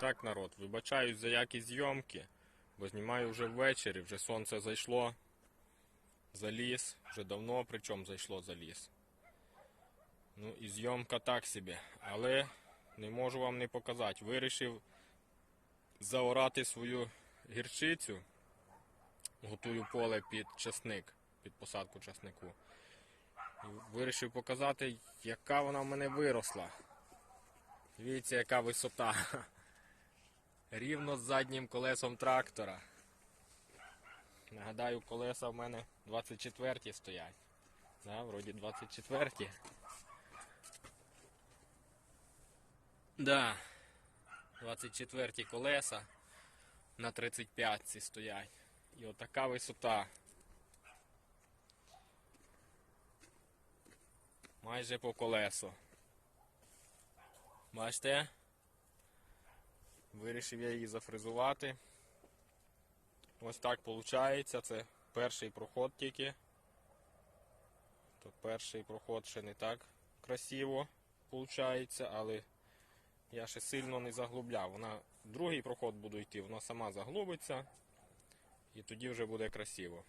Так, народ, вибачаюсь за якість зйомки, бо знімаю вже ввечері, вже сонце зайшло за ліс, вже давно причому зайшло за ліс. Ну і зйомка так собі, але не можу вам не показати. Вирішив заорати свою гірчицю. Готую поле під часник, під посадку часнику. І вирішив показати, яка вона в мене виросла. Дивіться, яка висота. Рівно з заднім колесом трактора. Нагадаю, колеса в мене 24 стоять. Да, вроді 24. -ті. Да. 24 колеса на 35 стоять. І отака висота. Майже по колесу. Бачите? Вирішив я її зафрезувати. Ось так виходить. Це перший проход тільки. То перший проход ще не так красиво виходить, але я ще сильно не заглубляв. Вона другий проход буду йти, вона сама заглубиться і тоді вже буде красиво.